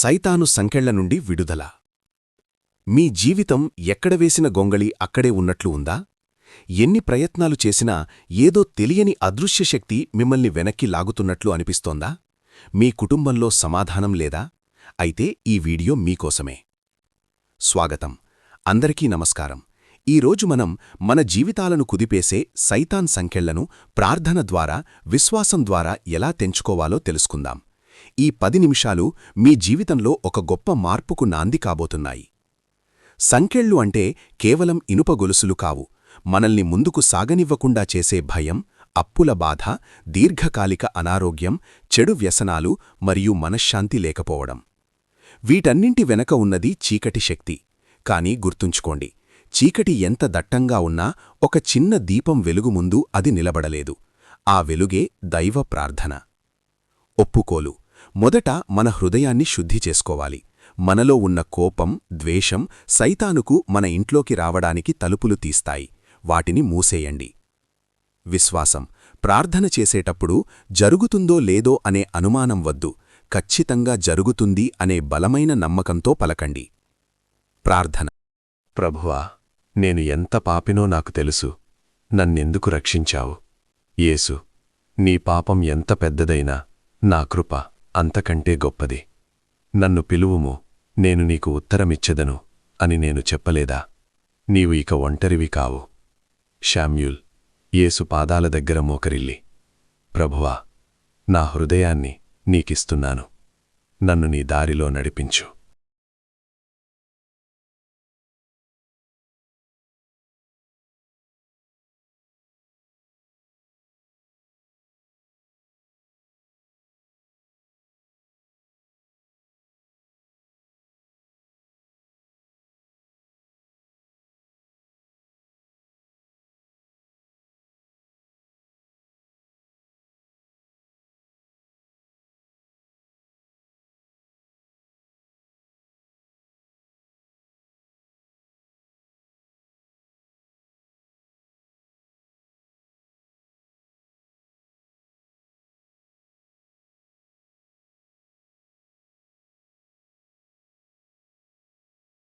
సైతాను సంకెళ్ళ నుండి విడుదల. మీ జీవితం ఎక్కడ వేసిన గొంగళి అక్కడే ఉన్నట్లు ఉందా? ఎన్ని ప్రయత్నాలు చేసినా ఏదో తెలియని అదృశ్యశక్తి మిమ్మల్ని వెనక్కి లాగుతున్నట్లు అనిపిస్తోందా? మీ కుటుంబంలో సమాధానం లేదా? అయితే ఈ వీడియో మీకోసమే. స్వాగతం. అందరికీ నమస్కారం. ఈరోజు మనం మన జీవితాలను కుదిపేసే సైతాన్ సంకెళ్ళను ప్రార్థన ద్వారా విశ్వాసం ద్వారా ఎలా తెంచుకోవాలో తెలుసుకుందాం. ఈ పది నిమిషాలు మీ జీవితంలో ఒక గొప్ప మార్పుకు నాంది కాబోతున్నాయి. సంకెళ్ళు అంటే కేవలం ఇనుప గొలుసులు కావు. మనల్ని ముందుకు సాగనివ్వకుండా చేసే భయం అప్పుల బాధ దీర్ఘకాలిక అనారోగ్యం చెడు వ్యసనాలు మరియు మనశ్శాంతి లేకపోవడం. వీటన్నింటి వెనక ఉన్నది చీకటి శక్తి. కాని గుర్తుంచుకోండి చీకటి ఎంత దట్టంగా ఉన్నా ఒక చిన్న దీపం వెలుగు ముందు అది నిలబడలేదు. ఆ వెలుగే దైవ ప్రార్థన. ఒప్పుకోలు. మొదట మన హృదయాన్ని శుద్ధి చేసుకోవాలి. మనలో ఉన్న కోపం ద్వేషం సైతానుకు మన ఇంట్లోకి రావడానికి తలుపులు తీస్తాయి. వాటిని మూసేయండి. విశ్వాసం. ప్రార్థన చేసేటప్పుడు జరుగుతుందో లేదో అనే అనుమానం వద్దు. ఖచ్చితంగా జరుగుతుంది అనే బలమైన నమ్మకంతో పలకండి. ప్రార్థన. ప్రభువా నేను ఎంత పాపినో నాకు తెలుసు. నన్నెందుకు రక్షించావు? యేసు నీ పాపం ఎంత పెద్దదైనా నా కృప. అంతకంటే గొప్పది. నన్ను పిలువుము నేను నీకు ఉత్తరమిచ్చెదను అని నేను చెప్పలేదా? నీవు ఇక ఒంటరివి కావు. శామ్యూల్ యేసు పాదాల దగ్గర మోకరిల్లి ప్రభువా నా హృదయాన్ని నీకిస్తున్నాను. నన్ను నీ దారిలో నడిపించు.